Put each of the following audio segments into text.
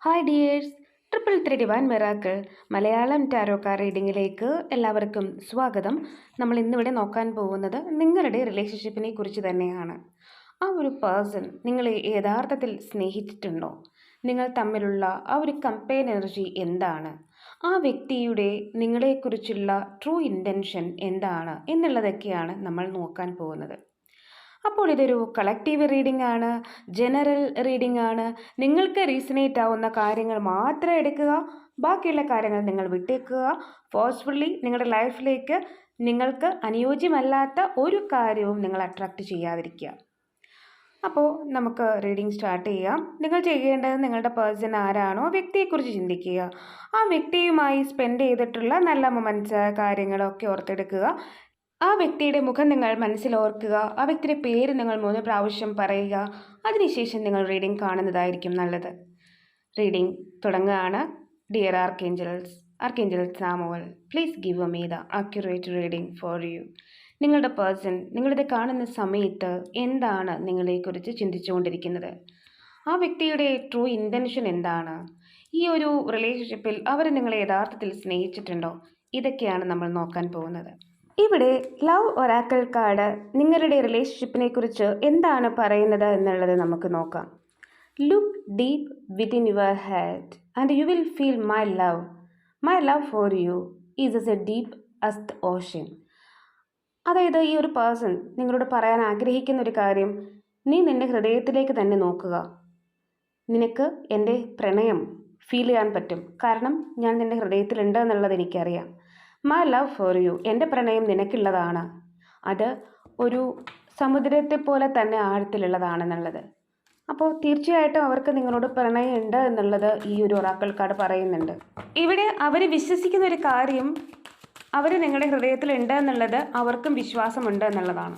Hi dears triple three divine miracle Malayalam tarot card റീഡിങ്ങിലേക്ക് എല്ലാവർക്കും സ്വാഗതം. നമ്മൾ ഇന്നിവിടെ നോക്കാൻ പോകുന്നത് നിങ്ങളുടെ റിലേഷൻഷിപ്പിനെ കുറിച്ച് തന്നെയാണ്. ആ ഒരു പേഴ്സൺ നിങ്ങളെ യഥാർത്ഥത്തിൽ സ്നേഹിച്ചിട്ടുണ്ടോ? നിങ്ങൾ തമ്മിലുള്ള ആ ഒരു കമ്പെയിൻ എനർജി എന്താണ്? ആ വ്യക്തിയുടെ നിങ്ങളെക്കുറിച്ചുള്ള ട്രൂ ഇന്റൻഷൻ എന്താണ് എന്നുള്ളതൊക്കെയാണ് നമ്മൾ നോക്കാൻ പോകുന്നത്. അപ്പോൾ ഇതൊരു കളക്റ്റീവ് റീഡിംഗ് ആണ് ജനറൽ റീഡിംഗ് ആണ്. നിങ്ങൾക്ക് റീസണേറ്റ് ആവുന്ന കാര്യങ്ങൾ മാത്രം എടുക്കുക. ബാക്കിയുള്ള കാര്യങ്ങൾ നിങ്ങൾ വിട്ടേക്കുക. ഫോഴ്സ്ഫുള്ളി നിങ്ങളുടെ ലൈഫിലേക്ക് നിങ്ങൾക്ക് അനുയോജ്യമല്ലാത്ത ഒരു കാര്യവും നിങ്ങൾ അട്രാക്റ്റ് ചെയ്യാതിരിക്കുക. അപ്പോൾ നമുക്ക് റീഡിംഗ് സ്റ്റാർട്ട് ചെയ്യാം. നിങ്ങൾ ചെയ്യേണ്ടത് നിങ്ങളുടെ പേഴ്സൺ ആരാണോ വ്യക്തിയെക്കുറിച്ച് ചിന്തിക്കുക. ആ വ്യക്തിയുമായി സ്പെൻഡ് ചെയ്തിട്ടുള്ള നല്ല മൊമെന്റ്സ് കാര്യങ്ങളൊക്കെ ഓർത്തെടുക്കുക. ആ വ്യക്തിയുടെ മുഖം നിങ്ങൾ മനസ്സിൽ ഓർക്കുക. ആ വ്യക്തിയുടെ പേര് നിങ്ങൾ മൂന്ന് പ്രാവശ്യം പറയുക. അതിനുശേഷം നിങ്ങൾ റീഡിംഗ് കാണുന്നതായിരിക്കും നല്ലത്. റീഡിംഗ് തുടങ്ങുകയാണ്. Dear archangels archangel Samuel please give me the accurate reading for you നിങ്ങളുടെ പേഴ്സൺ നിങ്ങളിത് കാണുന്ന സമയത്ത് എന്താണ് നിങ്ങളെക്കുറിച്ച് ചിന്തിച്ചുകൊണ്ടിരിക്കുന്നത്? ആ വ്യക്തിയുടെ ട്രൂ ഇന്റൻഷൻ എന്താണ്? ഈ ഒരു റിലേഷൻഷിപ്പിൽ അവർ നിങ്ങളെ യഥാർത്ഥത്തിൽ സ്നേഹിച്ചിട്ടുണ്ടോ? ഇതൊക്കെയാണ് നമ്മൾ നോക്കാൻ പോകുന്നത്. ഇവിടെ ലവ് ഒരാക്കൽ കാർഡ് നിങ്ങളുടെ റിലേഷൻഷിപ്പിനെ കുറിച്ച് എന്താണ് പറയുന്നത് എന്നുള്ളത് നമുക്ക് നോക്കാം. Look deep within your head and you will feel my love my love for you is as a deep as ocean അതായത് ഈ ഒരു പേഴ്സൺ നിങ്ങളോട് പറയാൻ ആഗ്രഹിക്കുന്ന ഒരു കാര്യം നീ നിന്റെ ഹൃദയത്തിലേക്ക് തന്നെ നോക്കുക. നിനക്ക് എന്റെ പ്രണയം ഫീൽ ചെയ്യാൻ പറ്റും. കാരണം ഞാൻ നിന്റെ ഹൃദയത്തിലുണ്ട് എന്നുള്ളത് എനിക്കറിയാം. മൈ ലവ് ഫോർ യു എന്റെ പ്രണയം നിനക്കുള്ളതാണ്. അത് ഒരു സമുദ്രത്തെ പോലെ തന്നെ ആഴത്തിലുള്ളതാണെന്നുള്ളത്. അപ്പോൾ തീർച്ചയായിട്ടും അവർക്ക് നിങ്ങളോട് പ്രണയമുണ്ട് എന്നുള്ളത് ഈ ഒരു ഒറാക്കൾ കാർഡ് പറയുന്നുണ്ട്. ഇവിടെ അവർ വിശ്വസിക്കുന്ന ഒരു കാര്യം അവർ നിങ്ങളുടെ ഹൃദയത്തിലുണ്ട് എന്നുള്ളത് അവർക്കും വിശ്വാസമുണ്ട് എന്നുള്ളതാണ്.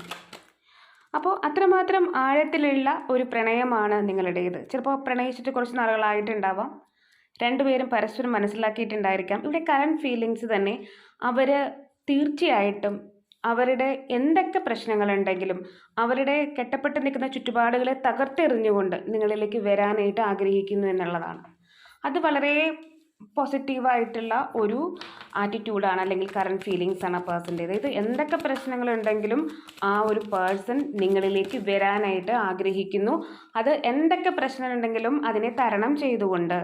അപ്പോൾ അത്രമാത്രം ആഴത്തിലുള്ള ഒരു പ്രണയമാണ് നിങ്ങളുടേത്. ചിലപ്പോൾ പ്രണയിച്ചിട്ട് കുറച്ച് നാളുകളായിട്ടുണ്ടാവാം. രണ്ടുപേരും പരസ്പരം മനസ്സിലാക്കിയിട്ടുണ്ടായിരിക്കാം. ഇവിടെ കറണ്ട് ഫീലിങ്സ് തന്നെ അവർ തീർച്ചയായിട്ടും അവരുടെ എന്തൊക്കെ പ്രശ്നങ്ങളുണ്ടെങ്കിലും അവരുടെ കെട്ടപ്പെട്ട് നിൽക്കുന്ന ചുറ്റുപാടുകളെ തകർത്തെറിഞ്ഞുകൊണ്ട് നിങ്ങളിലേക്ക് വരാനായിട്ട് ആഗ്രഹിക്കുന്നു എന്നുള്ളതാണ്. അത് വളരെ പോസിറ്റീവായിട്ടുള്ള ഒരു ആറ്റിറ്റ്യൂഡാണ് അല്ലെങ്കിൽ കറണ്ട് ഫീലിങ്സ് ആണ് ആ പേഴ്സന്റേത് ഇത്. എന്തൊക്കെ പ്രശ്നങ്ങളുണ്ടെങ്കിലും ആ ഒരു പേഴ്സൺ നിങ്ങളിലേക്ക് വരാനായിട്ട് ആഗ്രഹിക്കുന്നു. അത് എന്തൊക്കെ പ്രശ്നമുണ്ടെങ്കിലും അതിനെ തരണം ചെയ്തുകൊണ്ട്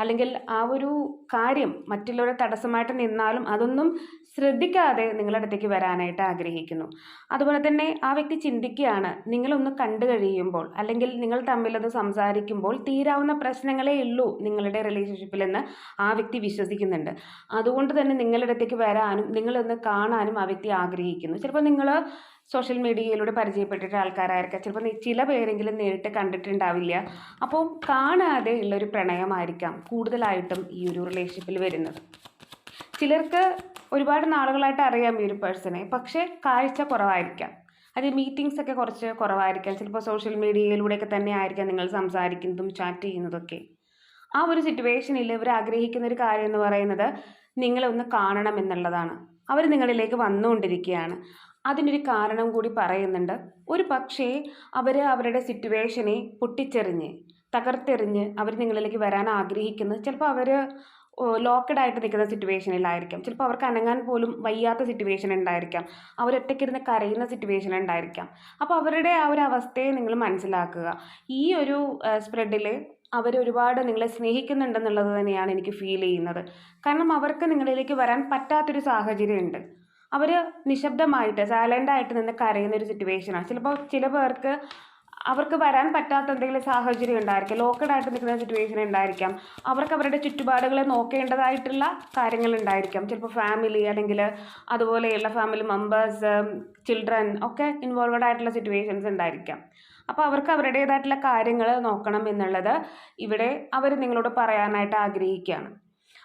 അല്ലെങ്കിൽ ആ ഒരു കാര്യം മറ്റുള്ളവരെ തടസ്സമായിട്ട് നിന്നാലും അതൊന്നും ശ്രദ്ധിക്കാതെ നിങ്ങളുടെ അടുത്തേക്ക് വരാനായിട്ട് ആഗ്രഹിക്കുന്നു. അതുപോലെ തന്നെ ആ വ്യക്തി ചിന്തിക്കുകയാണ് നിങ്ങളൊന്ന് കണ്ടു കഴിയുമ്പോൾ അല്ലെങ്കിൽ നിങ്ങൾ തമ്മിലത് സംസാരിക്കുമ്പോൾ തീരാവുന്ന പ്രശ്നങ്ങളേ ഉള്ളൂ നിങ്ങളുടെ റിലേഷൻഷിപ്പിലെന്ന് ആ വ്യക്തി വിശ്വസിക്കുന്നുണ്ട്. അതുകൊണ്ട് തന്നെ നിങ്ങളുടെ അടുത്തേക്ക് വരാനും നിങ്ങളൊന്ന് കാണാനും ആ വ്യക്തി ആഗ്രഹിക്കുന്നു. ചിലപ്പോൾ നിങ്ങൾ സോഷ്യൽ മീഡിയയിലൂടെ പരിചയപ്പെട്ടിട്ട് ആൾക്കാരായിരിക്കാം. ചിലപ്പോൾ ചില പേരെങ്കിലും നേരിട്ട് കണ്ടിട്ടുണ്ടാവില്ല. അപ്പോൾ കാണാതെ ഉള്ളൊരു പ്രണയമായിരിക്കാം കൂടുതലായിട്ടും ഈ ഒരു റിലേഷൻഷിപ്പിൽ വരുന്നത്. ചിലർക്ക് ഒരുപാട് നാളുകളായിട്ട് അറിയാം ഈ ഒരു പേഴ്സണെ പക്ഷേ കാഴ്ച കുറവായിരിക്കാം. അത് മീറ്റിങ്സ് ഒക്കെ കുറച്ച് കുറവായിരിക്കാം. ചിലപ്പോൾ സോഷ്യൽ മീഡിയയിലൂടെയൊക്കെ തന്നെ ആയിരിക്കാം നിങ്ങൾ സംസാരിക്കുന്നതും ചാറ്റ് ചെയ്യുന്നതൊക്കെ. ആ ഒരു സിറ്റുവേഷനിൽ ഇവർ ആഗ്രഹിക്കുന്ന ഒരു കാര്യം എന്ന് പറയുന്നത് നിങ്ങളെ ഒന്ന് കാണണം എന്നുള്ളതാണ്. അവർ നിങ്ങളിലേക്ക് വന്നുകൊണ്ടിരിക്കുകയാണ്. അതിനൊരു കാരണം കൂടി പറയുന്നുണ്ട്. ഒരു പക്ഷേ അവർ അവരുടെ സിറ്റുവേഷനെ പൊട്ടിച്ചെറിഞ്ഞ് തകർത്തെറിഞ്ഞ് അവർ നിങ്ങളിലേക്ക് വരാൻ ആഗ്രഹിക്കുന്നത് ചിലപ്പോൾ അവർ ലോക്കഡ് ആയിട്ട് നിൽക്കുന്ന സിറ്റുവേഷനിലായിരിക്കാം ചിലപ്പോൾ അവർക്ക് അനങ്ങാൻ പോലും വയ്യാത്ത സിറ്റുവേഷൻ ഉണ്ടായിരിക്കാം. അവരൊറ്റയ്ക്കിരുന്ന് കരയുന്ന സിറ്റുവേഷൻ ഉണ്ടായിരിക്കാം. അപ്പോൾ അവരുടെ ആ ഒരു അവസ്ഥയെ നിങ്ങൾ മനസ്സിലാക്കുക. ഈ ഒരു സ്പ്രെഡിൽ അവർ ഒരുപാട് നിങ്ങളെ സ്നേഹിക്കുന്നുണ്ടെന്നുള്ളത് തന്നെയാണ് എനിക്ക് ഫീൽ ചെയ്യുന്നത്. കാരണം അവർക്ക് നിങ്ങളിലേക്ക് വരാൻ പറ്റാത്തൊരു സാഹചര്യമുണ്ട്. അവർ നിശബ്ദമായിട്ട് സൈലന്റായിട്ട് നിന്ന് കരയുന്ന ഒരു സിറ്റുവേഷനാണ് ചിലപ്പോൾ ചില പേർക്ക് അവർക്ക് വരാൻ പറ്റാത്ത എന്തെങ്കിലും സാഹചര്യം ഉണ്ടായിരിക്കും. ലോക്കഡായിട്ട് നിൽക്കുന്ന സിറ്റുവേഷൻ ഉണ്ടായിരിക്കാം. അവർക്ക് അവരുടെ ചുറ്റുപാടുകളെ നോക്കേണ്ടതായിട്ടുള്ള കാര്യങ്ങൾ ഉണ്ടായിരിക്കാം. ചിലപ്പോൾ ഫാമിലി അല്ലെങ്കിൽ അതുപോലെയുള്ള ഫാമിലി മെമ്പേഴ്സ് ചിൽഡ്രൻ ഒക്കെ ഇൻവോൾവഡ് ആയിട്ടുള്ള സിറ്റുവേഷൻസ് ഉണ്ടായിരിക്കാം. അപ്പോൾ അവർക്ക് അവരുടേതായിട്ടുള്ള കാര്യങ്ങൾ നോക്കണം എന്നുള്ളത് ഇവിടെ അവർ നിങ്ങളോട് പറയാനായിട്ട് ആഗ്രഹിക്കുകയാണ്.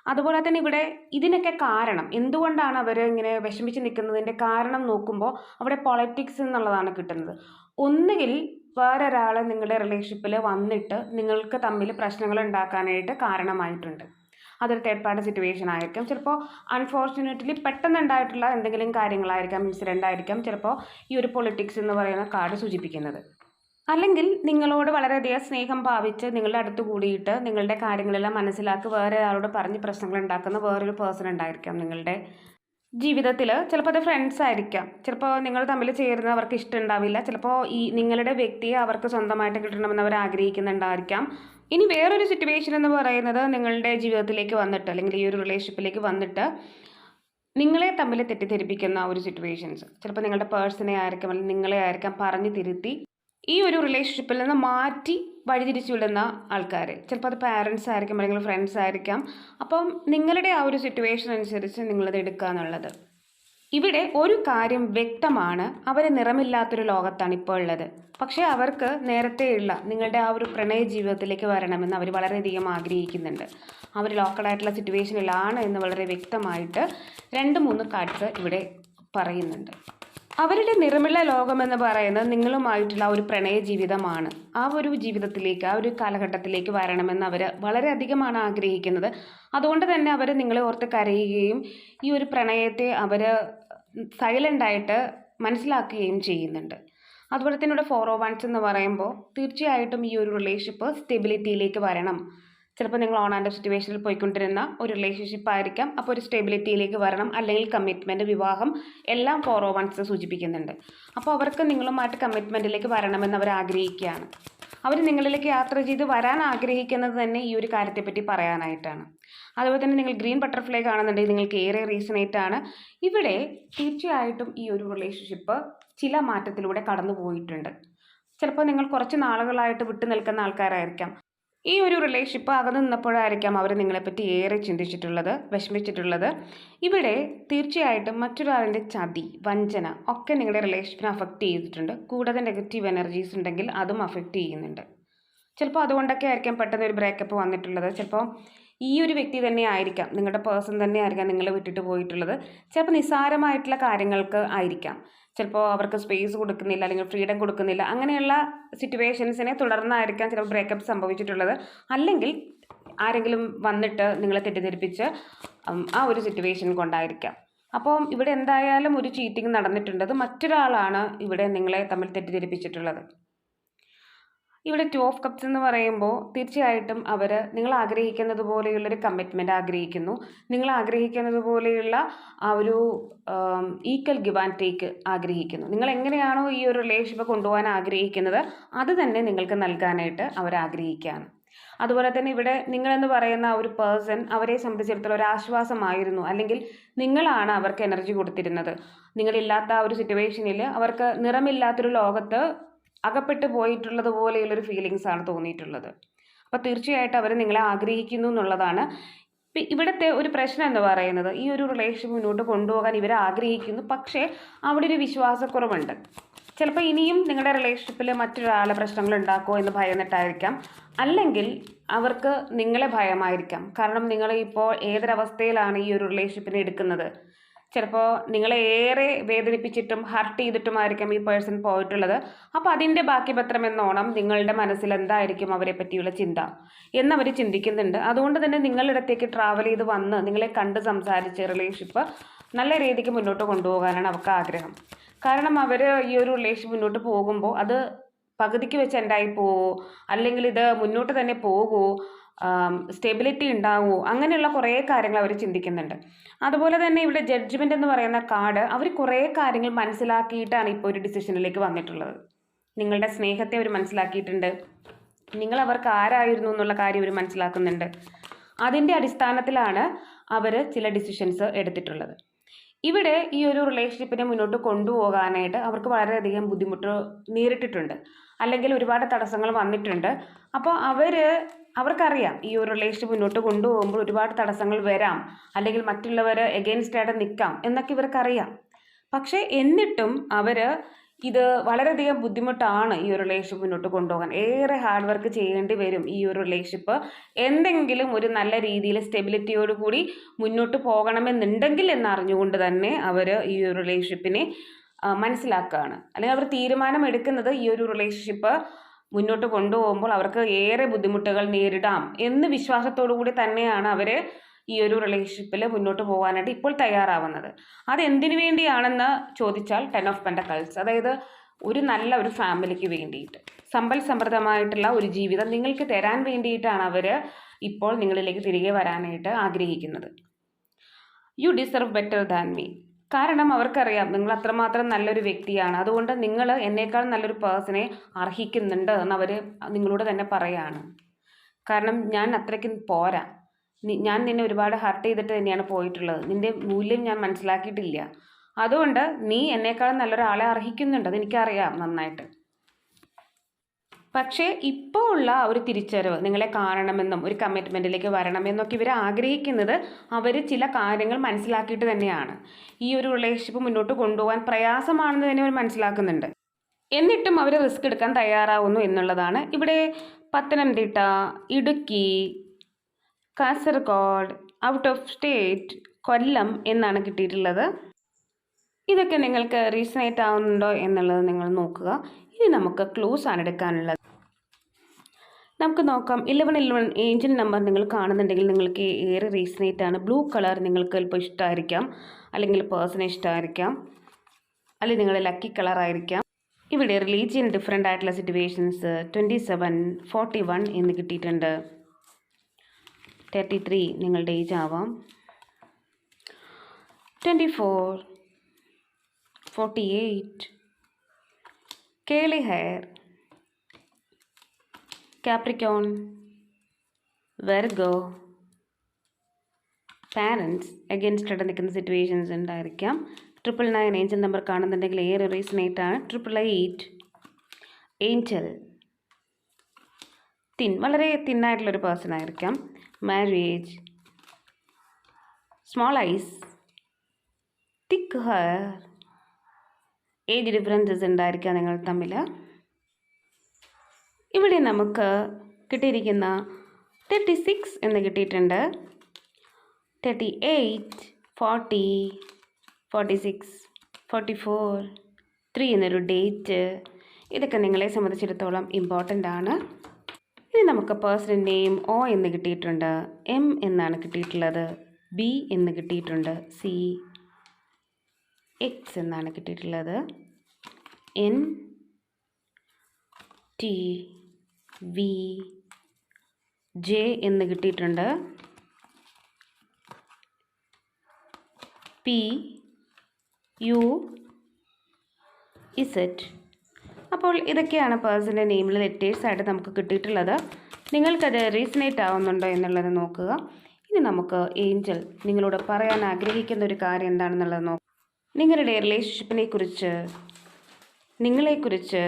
അതുപോലെ തന്നെ ഇവിടെ ഇതിനൊക്കെ കാരണം എന്തുകൊണ്ടാണ് അവർ ഇങ്ങനെ വിഷമിച്ച് നിൽക്കുന്നതിന്റെ കാരണം നോക്കുമ്പോൾ അവിടെ പൊളിറ്റിക്സ് എന്നുള്ളതാണ് കിട്ടുന്നത്. ഒന്നുകിൽ വേറൊരാൾ നിങ്ങളുടെ റിലേഷൻഷിപ്പിൽ വന്നിട്ട് നിങ്ങൾക്ക് തമ്മിൽ പ്രശ്നങ്ങൾ ഉണ്ടാക്കാനായിട്ട് കാരണമായിട്ടുണ്ട്. അതൊരു തേർഡ് പാർട്ടി സിറ്റുവേഷൻ ആയിരിക്കും. ചിലപ്പോൾ അൺഫോർച്ചുനേറ്റ്ലി പെട്ടെന്നുണ്ടായിട്ടുള്ള എന്തെങ്കിലും കാര്യങ്ങളായിരിക്കാം ഇൻസിഡന്റ് ആയിരിക്കാം ചിലപ്പോൾ ഈ ഒരു പൊളിറ്റിക്സ് എന്ന് പറയുന്ന കാർഡ് സൂചിപ്പിക്കുന്നത്. അല്ലെങ്കിൽ നിങ്ങളോട് വളരെയധികം സ്നേഹം ഭാവിച്ച് നിങ്ങളുടെ അടുത്ത് കൂടിയിട്ട് നിങ്ങളുടെ കാര്യങ്ങളെല്ലാം മനസ്സിലാക്കി വേറെ ഒരാളോട് പറഞ്ഞ് പ്രശ്നങ്ങൾ ഉണ്ടാക്കുന്ന വേറൊരു പേഴ്സൺ ഉണ്ടായിരിക്കാം നിങ്ങളുടെ ജീവിതത്തിൽ ചിലപ്പോൾ അത് ഫ്രണ്ട്സ് ആയിരിക്കാം. ചിലപ്പോൾ നിങ്ങൾ തമ്മിൽ ചേരുന്ന അവർക്ക് ഇഷ്ടമുണ്ടാവില്ല ചിലപ്പോൾ ഈ നിങ്ങളുടെ വ്യക്തിയെ അവർക്ക് സ്വന്തമായിട്ട് കിട്ടണമെന്ന് അവർ ആഗ്രഹിക്കുന്നുണ്ടായിരിക്കാം. ഇനി വേറൊരു സിറ്റുവേഷൻ എന്ന് പറയുന്നത് നിങ്ങളുടെ ജീവിതത്തിലേക്ക് വന്നിട്ട് അല്ലെങ്കിൽ ഈ ഒരു റിലേഷൻഷിപ്പിലേക്ക് വന്നിട്ട് നിങ്ങളെ തമ്മിൽ തെറ്റിദ്ധരിപ്പിക്കുന്ന ഒരു സിറ്റുവേഷൻസ് ചിലപ്പോൾ നിങ്ങളുടെ പേഴ്സണെ ആയിരിക്കാം അല്ലെങ്കിൽ നിങ്ങളെ ആയിരിക്കാം പറഞ്ഞു തിരുത്തി ഈ ഒരു റിലേഷൻഷിപ്പിൽ നിന്ന് മാറ്റി വഴിതിരിച്ചു വിടുന്ന ആൾക്കാർ ചിലപ്പോൾ അത് പാരൻസ് ആയിരിക്കും അല്ലെങ്കിൽ ഫ്രണ്ട്സ് ആയിരിക്കാം. അപ്പം നിങ്ങളുടെ ആ ഒരു സിറ്റുവേഷൻ അനുസരിച്ച് നിങ്ങളത് എടുക്കുക എന്നുള്ളത്. ഇവിടെ ഒരു കാര്യം വ്യക്തമാണ്. അവർ നിറമില്ലാത്തൊരു ലോകത്താണ് ഇപ്പോൾ ഉള്ളത്. പക്ഷേ അവർക്ക് നേരത്തെയുള്ള നിങ്ങളുടെ ആ ഒരു പ്രണയ ജീവിതത്തിലേക്ക് വരണമെന്ന് അവർ വളരെയധികം ആഗ്രഹിക്കുന്നുണ്ട്. അവർ ലോക്കലായിട്ടുള്ള സിറ്റുവേഷനിലാണ് എന്ന് വളരെ വ്യക്തമായിട്ട് രണ്ട് മൂന്ന് കാർഡ്സ് ഇവിടെ പറയുന്നുണ്ട്. അവരുടെ നിറമുള്ള ലോകമെന്ന് പറയുന്നത് നിങ്ങളുമായിട്ടുള്ള ഒരു പ്രണയ ജീവിതമാണ്. ആ ഒരു ജീവിതത്തിലേക്ക് ആ ഒരു കാലഘട്ടത്തിലേക്ക് വരണമെന്ന് അവർ വളരെയധികമാണ് ആഗ്രഹിക്കുന്നത്. അതുകൊണ്ട് തന്നെ അവർ നിങ്ങളെ ഓർത്ത് കരയുകയും ഈ ഒരു പ്രണയത്തെ അവർ സൈലന്റായിട്ട് മനസ്സിലാക്കുകയും ചെയ്യുന്നുണ്ട്. അതുപോലെ തന്നെ ഇവിടെ ഓ വൺസ് എന്ന് പറയുമ്പോൾ തീർച്ചയായിട്ടും ഈ ഒരു റിലേഷൻഷിപ്പ് സ്റ്റെബിലിറ്റിയിലേക്ക് വരണം. ചിലപ്പോൾ നിങ്ങൾ ഓൺ ആൻഡ് സിറ്റുവേഷനിൽ പോയിക്കൊണ്ടിരുന്ന ഒരു റിലേഷൻഷിപ്പ് ആയിരിക്കാം. അപ്പോൾ ഒരു സ്റ്റെബിലിറ്റിയിലേക്ക് വരണം അല്ലെങ്കിൽ കമ്മിറ്റ്മെന്റ് വിവാഹം എല്ലാം ഫോർ ഓ വൺസ് സൂചിപ്പിക്കുന്നുണ്ട്. അപ്പോൾ അവർക്ക് നിങ്ങളുമായിട്ട് കമ്മിറ്റ്മെന്റിലേക്ക് വരണമെന്ന് അവർ ആഗ്രഹിക്കുകയാണ്. അവർ നിങ്ങളിലേക്ക് യാത്ര ചെയ്ത് വരാൻ ആഗ്രഹിക്കുന്നത് തന്നെ ഈ ഒരു കാര്യത്തെപ്പറ്റി പറയാനായിട്ടാണ്. അതുപോലെ തന്നെ നിങ്ങൾ ഗ്രീൻ ബട്ടർഫ്ലൈ കാണുന്നുണ്ടെങ്കിൽ നിങ്ങൾക്ക് ഏറെ റീസണേറ്റ് ആണ്. ഇവിടെ തീർച്ചയായിട്ടും ഈ ഒരു റിലേഷൻഷിപ്പ് ചില മാറ്റത്തിലൂടെ കടന്നു പോയിട്ടുണ്ട് ചിലപ്പോൾ നിങ്ങൾ കുറച്ച് നാളുകളായിട്ട് വിട്ടു നിൽക്കുന്ന ആൾക്കാരായിരിക്കാം. ഈ ഒരു റിലേഷൻഷിപ്പ് അകന്നു നിന്നപ്പോഴായിരിക്കാം അവർ നിങ്ങളെപ്പറ്റി ഏറെ ചിന്തിച്ചിട്ടുള്ളത് വിഷമിച്ചിട്ടുള്ളത്. ഇവിടെ തീർച്ചയായിട്ടും മറ്റൊരാളിന്റെ ചതി വഞ്ചന ഒക്കെ നിങ്ങളുടെ റിലേഷൻഷിപ്പിനെ അഫക്റ്റ് ചെയ്തിട്ടുണ്ട്. കൂടാതെ നെഗറ്റീവ് എനർജീസ് ഉണ്ടെങ്കിൽ അതും അഫക്റ്റ് ചെയ്യുന്നുണ്ട്. ചിലപ്പോൾ അതുകൊണ്ടൊക്കെ ആയിരിക്കാം പെട്ടെന്ന് ഒരു ബ്രേക്കപ്പ് വന്നിട്ടുള്ളത്. ചിലപ്പോൾ ഈ ഒരു വ്യക്തി തന്നെ ആയിരിക്കാം നിങ്ങളുടെ പേഴ്സൺ തന്നെ ആയിരിക്കാം നിങ്ങളെ വിട്ടിട്ട് പോയിട്ടുള്ളത്. ചിലപ്പോൾ നിസ്സാരമായിട്ടുള്ള കാര്യങ്ങൾക്ക് ആയിരിക്കാം. ചിലപ്പോൾ അവർക്ക് സ്പേസ് കൊടുക്കുന്നില്ല അല്ലെങ്കിൽ ഫ്രീഡം കൊടുക്കുന്നില്ല. അങ്ങനെയുള്ള സിറ്റുവേഷൻസിനെ തുടർന്നായിരിക്കാം ചിലപ്പോൾ ബ്രേക്കപ്പ് സംഭവിച്ചിട്ടുള്ളത്. അല്ലെങ്കിൽ ആരെങ്കിലും വന്നിട്ട് നിങ്ങളെ തെറ്റിദ്ധരിപ്പിച്ച് ആ ഒരു സിറ്റുവേഷൻ കൊണ്ടായിരിക്കാം അപ്പം ഇവിടെ എന്തായാലും ഒരു ചീറ്റിംഗ് നടന്നിട്ടുണ്ട്. അത് മറ്റൊരാളാണ് ഇവിടെ നിങ്ങളെ തമ്മിൽ തെറ്റിദ്ധരിപ്പിച്ചിട്ടുള്ളത്. ഇവിടെ ടു ഓഫ് കപ്സ് എന്ന് പറയുമ്പോൾ തീർച്ചയായിട്ടും അവർ നിങ്ങൾ ആഗ്രഹിക്കുന്നത് പോലെയുള്ളൊരു കമ്മിറ്റ്മെന്റ് ആഗ്രഹിക്കുന്നു. നിങ്ങൾ ആഗ്രഹിക്കുന്നത് പോലെയുള്ള ആ ഒരു ഈക്വൽ ഗിവ് ആൻഡ് ടേക്ക് ആഗ്രഹിക്കുന്നു. നിങ്ങൾ എങ്ങനെയാണോ ഈ ഒരു റിലേഷൻഷിപ്പ് കൊണ്ടുപോകാൻ ആഗ്രഹിക്കുന്നത് അത് തന്നെ നിങ്ങൾക്ക് നൽകാനായിട്ട് അവർ ആഗ്രഹിക്കുകയാണ്. അതുപോലെ തന്നെ ഇവിടെ നിങ്ങളെന്ന് പറയുന്ന ഒരു പേഴ്സൺ അവരെ സംബന്ധിച്ചിടത്തോളം ഒരു ആശ്വാസമായിരുന്നു. അല്ലെങ്കിൽ നിങ്ങളാണ് അവർക്ക് എനർജി കൊടുത്തിരുന്നത്. നിങ്ങളില്ലാത്ത ആ ഒരു സിറ്റുവേഷനിൽ അവർക്ക് നിറമില്ലാത്തൊരു ലോകത്ത് അകപ്പെട്ടു പോയിട്ടുള്ളത് പോലെയുള്ളൊരു ഫീലിങ്സ് ആണ് തോന്നിയിട്ടുള്ളത്. അപ്പോൾ തീർച്ചയായിട്ടും അവർ നിങ്ങളെ ആഗ്രഹിക്കുന്നു എന്നുള്ളതാണ്. ഇവിടുത്തെ ഒരു പ്രശ്നം എന്ന് പറയുന്നത് ഈ ഒരു റിലേഷൻ മുന്നോട്ട് കൊണ്ടുപോകാൻ ഇവർ ആഗ്രഹിക്കുന്നു പക്ഷേ അവിടെ ഒരു വിശ്വാസക്കുറവുണ്ട്. ചിലപ്പോൾ ഇനിയും നിങ്ങളുടെ റിലേഷൻഷിപ്പിൽ മറ്റൊരാളെ പ്രശ്നങ്ങൾ ഉണ്ടാക്കുമോ എന്ന് ഭയന്നിട്ടായിരിക്കാം. അല്ലെങ്കിൽ അവർക്ക് നിങ്ങളെ ഭയമായിരിക്കാം. കാരണം നിങ്ങൾ ഇപ്പോൾ ഏതൊരവസ്ഥയിലാണ് ഈ ഒരു റിലേഷൻഷിപ്പിനെ എടുക്കുന്നത്? ചിലപ്പോൾ നിങ്ങളെ ഏറെ വേദനിപ്പിച്ചിട്ടും ഹർട്ട് ചെയ്തിട്ടുമായിരിക്കും ഈ പേഴ്സൺ പോയിട്ടുള്ളത്. അപ്പോൾ അതിന്റെ ബാക്കി പത്രം എന്നോണം നിങ്ങളുടെ മനസ്സിൽ എന്തായിരിക്കും അവരെ പറ്റിയുള്ള ചിന്ത? എന്നവർ ചിന്തിക്കുന്നുണ്ട്. അതുകൊണ്ട് തന്നെ നിങ്ങളുടെ അടുത്തേക്ക് ട്രാവൽ ചെയ്ത് വന്ന് നിങ്ങളെ കണ്ട് സംസാരിച്ച് റിലേഷൻഷിപ്പ് നല്ല രീതിക്ക് മുന്നോട്ട് കൊണ്ടുപോകാനാണ് അവർക്ക് ആഗ്രഹം. കാരണം അവർ ഈ ഒരു റിലേഷൻ മുന്നോട്ട് പോകുമ്പോൾ അത് പകുതിക്ക് വെച്ച് എൻഡായി പോവോ? അല്ലെങ്കിൽ ഇത് മുന്നോട്ട് തന്നെ പോകുമോ സ്റ്റെബിലിറ്റി ഉണ്ടാവുമോ അങ്ങനെയുള്ള കുറേ കാര്യങ്ങൾ അവർ ചിന്തിക്കുന്നുണ്ട്. അതുപോലെ തന്നെ ഇവിടെ ജഡ്ജ്മെന്റ് എന്ന് പറയുന്ന കാർഡ് അവർ കുറേ കാര്യങ്ങൾ മനസ്സിലാക്കിയിട്ടാണ് ഇപ്പോൾ ഒരു ഡിസിഷനിലേക്ക് വന്നിട്ടുള്ളത്. നിങ്ങളുടെ സ്നേഹത്തെ അവർ മനസ്സിലാക്കിയിട്ടുണ്ട്. നിങ്ങൾ അവർക്ക് ആരായിരുന്നു എന്നുള്ള കാര്യം അവർ മനസ്സിലാക്കുന്നുണ്ട്. അതിന്റെ അടിസ്ഥാനത്തിലാണ് അവർ ചില ഡിസിഷൻസ് എടുത്തിട്ടുള്ളത്. ഇവിടെ ഈ ഒരു റിലേഷൻഷിപ്പിനെ മുന്നോട്ട് കൊണ്ടുപോകാനായിട്ട് അവർക്ക് വളരെയധികം ബുദ്ധിമുട്ട് നേരിട്ടിട്ടുണ്ട്. അല്ലെങ്കിൽ ഒരുപാട് തടസ്സങ്ങൾ വന്നിട്ടുണ്ട്. അപ്പോൾ അവർ അവർക്കറിയാം ഈ ഒരു റിലേഷൻഷിപ്പ് മുന്നോട്ട് കൊണ്ടുപോകുമ്പോൾ ഒരുപാട് തടസ്സങ്ങൾ വരാം. അല്ലെങ്കിൽ മറ്റുള്ളവർ എഗെയിൻസ്റ്റ് ആയിട്ട് നിൽക്കാം എന്നൊക്കെ ഇവർക്കറിയാം. പക്ഷേ എന്നിട്ടും അവർ ഇത് വളരെയധികം ബുദ്ധിമുട്ടാണ് ഈ ഒരു റിലേഷൻഷിപ്പ് മുന്നോട്ട് കൊണ്ടുപോകാൻ. ഏറെ ഹാർഡ് വർക്ക് ചെയ്യേണ്ടി വരും ഈ ഒരു റിലേഷൻഷിപ്പ് എന്തെങ്കിലും ഒരു നല്ല രീതിയിൽ സ്റ്റെബിലിറ്റിയോട് കൂടി മുന്നോട്ട് പോകണമെന്നുണ്ടെങ്കിൽ എന്നറിഞ്ഞുകൊണ്ട് തന്നെ അവർ ഈ ഒരു റിലേഷൻഷിപ്പിനെ മനസ്സിലാക്കുകയാണ് അല്ലെങ്കിൽ അവർ തീരുമാനം എടുക്കുന്നത് ഈ ഒരു റിലേഷൻഷിപ്പ് മുന്നോട്ട് കൊണ്ടുപോകുമ്പോൾ അവർക്ക് ഏറെ ബുദ്ധിമുട്ടുകൾ നേരിടാം എന്ന് വിശ്വാസത്തോടു കൂടി തന്നെയാണ് അവർ ഈ ഒരു റിലേഷൻഷിപ്പിൽ മുന്നോട്ട് പോകാനായിട്ട് ഇപ്പോൾ തയ്യാറാവുന്നത്. അത് എന്തിനു വേണ്ടിയാണെന്ന് ചോദിച്ചാൽ ടെൻ ഓഫ് പെൻഡക്കൾസ് അതായത് ഒരു നല്ല ഒരു ഫാമിലിക്ക് വേണ്ടിയിട്ട്. സമ്പൽ സമൃദ്ധമായിട്ടുള്ള ഒരു ജീവിതം നിങ്ങൾക്ക് തരാൻ വേണ്ടിയിട്ടാണ് അവർ ഇപ്പോൾ നിങ്ങളിലേക്ക് തിരികെ വരാനായിട്ട് ആഗ്രഹിക്കുന്നത്. You deserve better than me കാരണം അവർക്കറിയാം നിങ്ങൾ അത്രമാത്രം നല്ലൊരു വ്യക്തിയാണ്. അതുകൊണ്ട് നിങ്ങൾ എന്നേക്കാൾ നല്ലൊരു പേഴ്സണെ അർഹിക്കുന്നുണ്ട് എന്ന് അവർ നിങ്ങളോട് തന്നെ പറയാണ്. കാരണം ഞാൻ അത്രയ്ക്കും പോരാ. ഞാൻ നിന്നെ ഒരുപാട് ഹർട്ട് ചെയ്തിട്ട് തന്നെയാണ് പോയിട്ടുള്ളത്. നിന്റെ മൂല്യം ഞാൻ മനസ്സിലാക്കിയിട്ടില്ല. അതുകൊണ്ട് നീ എന്നേക്കാൾ നല്ലൊരാളെ അർഹിക്കുന്നുണ്ട്. അതെനിക്കറിയാം നന്നായിട്ട്. പക്ഷേ ഇപ്പോൾ ഉള്ള ഒരു തിരിച്ചറിവ് നിങ്ങളെ കാണണമെന്നും ഒരു കമ്മിറ്റ്മെന്റിലേക്ക് വരണമെന്നൊക്കെ ഇവർ ആഗ്രഹിക്കുന്നത് അവർ ചില കാര്യങ്ങൾ മനസ്സിലാക്കിയിട്ട് തന്നെയാണ്. ഈ ഒരു റിലേഷൻഷിപ്പ് മുന്നോട്ട് കൊണ്ടുപോകാൻ പ്രയാസമാണെന്ന് തന്നെ അവർ മനസ്സിലാക്കുന്നുണ്ട്. എന്നിട്ടും അവർ റിസ്ക് എടുക്കാൻ തയ്യാറാവുന്നു എന്നുള്ളതാണ് ഇവിടെ Pathanamthitta Idukki Kasaragod out of state Kollam എന്നാണ് കിട്ടിയിട്ടുള്ളത്. ഇതൊക്കെ നിങ്ങൾക്ക് റീസണേറ്റ് ആവുന്നുണ്ടോ എന്നുള്ളത് നിങ്ങൾ നോക്കുക. ഇനി നമുക്ക് ക്ലൂസ് ആണ് എടുക്കാനുള്ളത്. നമുക്ക് നോക്കാം. ഇലവൻ ഇലവൻ ഏഞ്ചൽ നമ്പർ നിങ്ങൾ കാണുന്നുണ്ടെങ്കിൽ നിങ്ങൾക്ക് ഏറെ റീസണേറ്റ് ആണ്. ബ്ലൂ കളർ നിങ്ങൾക്ക് ചിലപ്പോൾ ഇഷ്ടമായിരിക്കാം അല്ലെങ്കിൽ പേഴ്സണെ ഇഷ്ടമായിരിക്കാം അല്ലെങ്കിൽ നിങ്ങളുടെ ലക്കി കളർ ആയിരിക്കാം. ഇവിടെ റിലീജിയൻ ഡിഫറെന്റ് ആയിട്ടുള്ള situations twenty seven forty one എന്ന് കിട്ടിയിട്ടുണ്ട്. തേർട്ടി ത്രീ നിങ്ങളുടെ ഏജ് ആവാം twenty four forty eight curly hair Capricorn Virgo parents against ആയിട്ട് നിൽക്കുന്ന സിറ്റുവേഷൻസ് ഉണ്ടായിരിക്കാം. ട്രിപ്പിൾ നയൻ ഏഞ്ചൽ നമ്പർ കാണുന്നുണ്ടെങ്കിൽ ഏറെ റീസണേറ്റ് ആണ്. ട്രിപ്പിൾ എയ്റ്റ് ഏഞ്ചൽ തിൻ വളരെ തിന്നായിട്ടുള്ളൊരു പേഴ്സൺ ആയിരിക്കാം. Marriage small eyes thick hair age differences ഉണ്ടായിരിക്കാം നിങ്ങൾ തമ്മിൽ. ഇവിടെ നമുക്ക് കിട്ടിയിരിക്കുന്ന തേർട്ടി സിക്സ് എന്ന് കിട്ടിയിട്ടുണ്ട്. Thirty eight forty forty six forty four three എന്നൊരു ഡേറ്റ് ഇതൊക്കെ നിങ്ങളെ സംബന്ധിച്ചിടത്തോളം ഇമ്പോർട്ടന്റ് ആണ്. നമുക്ക് പേഴ്സണൽ നെയിം ഒ എന്ന് കിട്ടിയിട്ടുണ്ട്. എം എന്നാണ് കിട്ടിയിട്ടുള്ളത്. ബി എന്ന് കിട്ടിയിട്ടുണ്ട്. സി എക്സ് എന്നാണ് കിട്ടിയിട്ടുള്ളത്. എൻ ടി വി ജെ എന്ന് കിട്ടിയിട്ടുണ്ട്. പി യു ഇസറ്റ് അപ്പോൾ ഇതൊക്കെയാണ് പേഴ്സന്റെ നെയിമിൽ ലെറ്റേഴ്സായിട്ട് നമുക്ക് കിട്ടിയിട്ടുള്ളത്. നിങ്ങൾക്കത് റീസണേറ്റ് ആവുന്നുണ്ടോ എന്നുള്ളത് നോക്കുക. ഇനി നമുക്ക് ഏഞ്ചൽ നിങ്ങളോട് പറയാൻ ആഗ്രഹിക്കുന്ന ഒരു കാര്യം എന്താണെന്നുള്ളത് നോക്കുക നിങ്ങളുടെ റിലേഷൻഷിപ്പിനെ കുറിച്ച് നിങ്ങളെക്കുറിച്ച്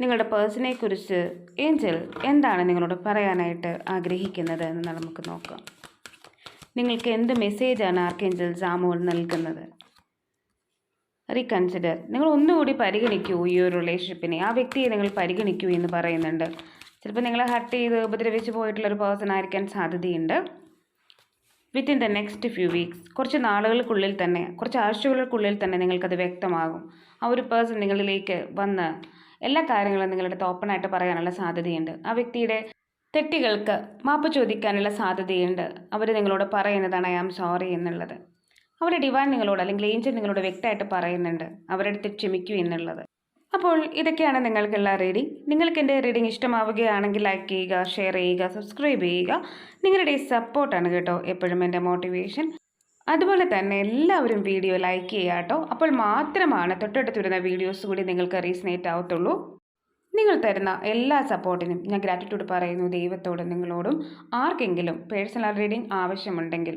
നിങ്ങളുടെ പേഴ്സണെ കുറിച്ച് ഏഞ്ചൽ എന്താണ് നിങ്ങളോട് പറയാനായിട്ട് ആഗ്രഹിക്കുന്നത് എന്ന് നമുക്ക് നോക്കാം. നിങ്ങൾക്ക് എന്ത് മെസ്സേജാണ് ആർക്കേഞ്ചൽ സാമുവൽ നൽകുന്നത്? റീകൺസിഡർ നിങ്ങൾ ഒന്നുകൂടി പരിഗണിക്കൂ ഈ ഒരു റിലേഷൻഷിപ്പിനെ ആ വ്യക്തിയെ നിങ്ങൾ പരിഗണിക്കൂ എന്ന് പറയുന്നുണ്ട്. ചിലപ്പോൾ നിങ്ങളെ ഹർട്ട് ചെയ്ത് ഉപദ്രവിച്ച് പോയിട്ടുള്ള ഒരു പേഴ്സൺ ആയിരിക്കാൻ സാധ്യതയുണ്ട്. Within the next few weeks കുറച്ച് നാളുകൾക്കുള്ളിൽ തന്നെ കുറച്ച് ആഴ്ചകൾക്കുള്ളിൽ തന്നെ നിങ്ങൾക്കത് വ്യക്തമാകും. ആ ഒരു പേഴ്സൺ നിങ്ങളിലേക്ക് വന്ന് എല്ലാ കാര്യങ്ങളും നിങ്ങളുടെ ഓപ്പണായിട്ട് പറയാനുള്ള സാധ്യതയുണ്ട്. ആ വ്യക്തിയുടെ തെറ്റുകൾക്ക് മാപ്പ് ചോദിക്കാനുള്ള സാധ്യതയുണ്ട്. അവർ നിങ്ങളോട് പറയുന്നതാണ് ഐ ആം സോറി എന്നുള്ളത്. അവരുടെ ഡിവൈൻ നിങ്ങളോട് അല്ലെങ്കിൽ ഏഞ്ചൽ നിങ്ങളോട് വ്യക്തമായിട്ട് പറയുന്നുണ്ട്. അവരുടെ അടുത്ത് ക്ഷമിക്കൂ എന്നുള്ളത്. അപ്പോൾ ഇതൊക്കെയാണ് നിങ്ങൾക്കുള്ള റീഡിംഗ് നിങ്ങൾക്ക് എന്റെ റീഡിംഗ് ഇഷ്ടമാവുകയാണെങ്കിൽ ലൈക്ക് ചെയ്യുക ഷെയർ ചെയ്യുക സബ്സ്ക്രൈബ് ചെയ്യുക. നിങ്ങളുടെ സപ്പോർട്ടാണ് കേട്ടോ എപ്പോഴും എന്റെ മോട്ടിവേഷൻ അതുപോലെ തന്നെ എല്ലാവരും വീഡിയോ ലൈക്ക് ചെയ്യുക കേട്ടോ. അപ്പോൾ മാത്രമാണ് തൊട്ടടുത്ത് വരുന്ന വീഡിയോസ് കൂടി നിങ്ങൾക്ക് റീസ്നേറ്റ് ആവത്തുള്ളൂ. നിങ്ങൾ തരുന്ന എല്ലാ സപ്പോർട്ടിനും ഞാൻ ഗ്രാറ്റിറ്റ്യൂഡ് പറയുന്നു ദൈവത്തോടും നിങ്ങളോടും. ആർക്കെങ്കിലും പേഴ്സണൽ റീഡിംഗ് ആവശ്യമുണ്ടെങ്കിൽ